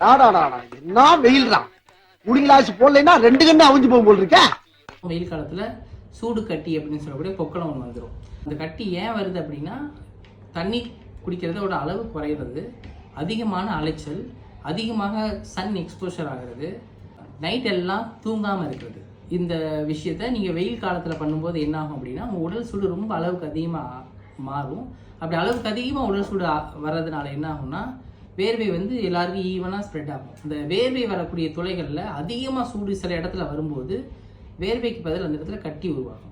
என்ன வெயில் cooling glass போடலைன்னா ரெண்டு கண்ணு அவிஞ்சு போகும் போல் இருக்க வெயில் காலத்தில் சூடு கட்டி அப்படின்னு சொல்லக்கூடிய பொக்களம் ஒன்று வந்துடும் அந்த கட்டி ஏன் வருது அப்படின்னா தண்ணி குடிக்கிறதோட அளவு குறையிறது அதிகமான அலைச்சல் அதிகமாக சன் எக்ஸ்போஷர் ஆகிறது நைட் எல்லாம் தூங்காமல் இருக்கிறது. இந்த விஷயத்த நீங்கள் வெயில் காலத்தில் பண்ணும்போது என்ன ஆகும் அப்படின்னா உங்கள் உடல் சூடு ரொம்ப அளவுக்கு அதிகமாக மாறும். அப்படி அளவுக்கு அதிகமாக உடல் சூடு வர்றதுனால என்ன ஆகும்னா வேர்வை வந்து எல்லாருக்கும் ஈவனாக ஸ்ப்ரெட் ஆகும். இந்த வேர்வை வரக்கூடிய துளைகளில் அதிகமாக சூடு சில இடத்துல வரும்போது வேர்வைக்கு பதில் அந்த இடத்துல கட்டி உருவாகும்.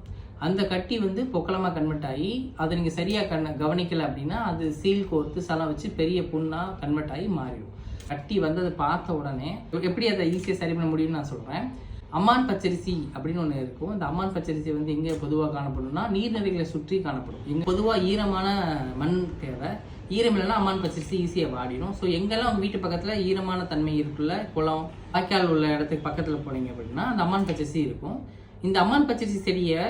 அந்த கட்டி வந்து பொக்களமாக கன்வெர்ட் ஆகி அதை நீங்கள் சரியாக கண்ண கவனிக்கலை அப்படின்னா அது சீல் கோர்த்து சலம் வச்சு பெரிய புண்ணாக கன்வெர்ட் ஆகி மாறிடும். கட்டி வந்ததை பார்த்த உடனே எப்படி அதை ஈஸியாக சரி பண்ண முடியும்னு நான் சொல்கிறேன் அம்மான் பச்சரிசி அப்படின்னு ஒன்று இருக்கும். இந்த அம்மான் பச்சரிசி வந்து எங்கே பொதுவாக காணப்படும்னா நீர்நிலைகளை சுற்றி காணப்படும். இங்கே பொதுவாக ஈரமான மண் தேவை. ஈரம் இல்லைன்னா அம்மான் பச்சரிசி ஈஸியாக வாடிடும். ஸோ எங்கெல்லாம் உங்கள் வீட்டு பக்கத்தில் ஈரமான தன்மை இருக்குல்ல குளம் வாய்க்கால் உள்ள இடத்துக்கு பக்கத்தில் போனீங்க அப்படின்னா அந்த அம்மான் பச்சரிசி இருக்கும். இந்த அம்மான் பச்சரிசி செடியை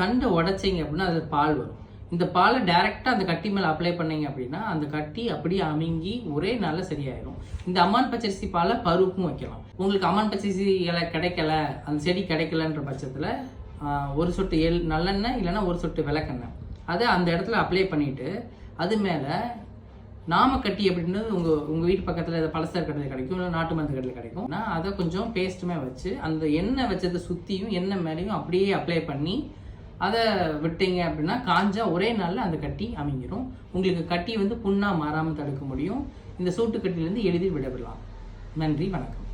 தண்டை உடைச்சிங்க அப்படின்னா அது பால் வரும். இந்த பாலை டைரெக்டாக அந்த கட்டி மேலே அப்ளை பண்ணீங்க அப்படின்னா அந்த கட்டி அப்படியே அமுங்கி ஒரே நாளில் சரியாயிடும் இந்த அம்மான் பச்சரிசி பாலை பருப்பும் வைக்கலாம். உங்களுக்கு அம்மான் பச்சரிசி இலை கிடைக்கல அந்த செடி கிடைக்கலன்ற பட்சத்தில் ஒரு சொட்டு எல் நல்லெண்ணெய் இல்லைன்னா ஒரு சொட்டு விளக்கெண்ணெய். அதை அந்த இடத்துல அப்ளை பண்ணிவிட்டு அது மேலே நாமக்கட்டி அப்படின்றது உங்கள் உங்கள் வீட்டு பக்கத்தில் பலசர் கடையில் கிடைக்கும் இல்லை நாட்டு மருந்து கடையில் கிடைக்கும். நான் அதை கொஞ்சம் பேஸ்ட்டுமே வச்சு அந்த எண்ணெய் வச்சதை சுற்றியும் எண்ணெய் மேலேயும் அப்படியே அப்ளை பண்ணி அதை விட்டீங்க அப்படின்னா காஞ்சா ஒரே நாளில் அந்த கட்டி அமைங்கிரும் உங்களுக்கு கட்டி வந்து புண்ணாக மாறாமல் தடுக்க முடியும். இந்த சூட்டு கட்டியிலேருந்து எளிதில் விடவிடலாம் நன்றி வணக்கம்.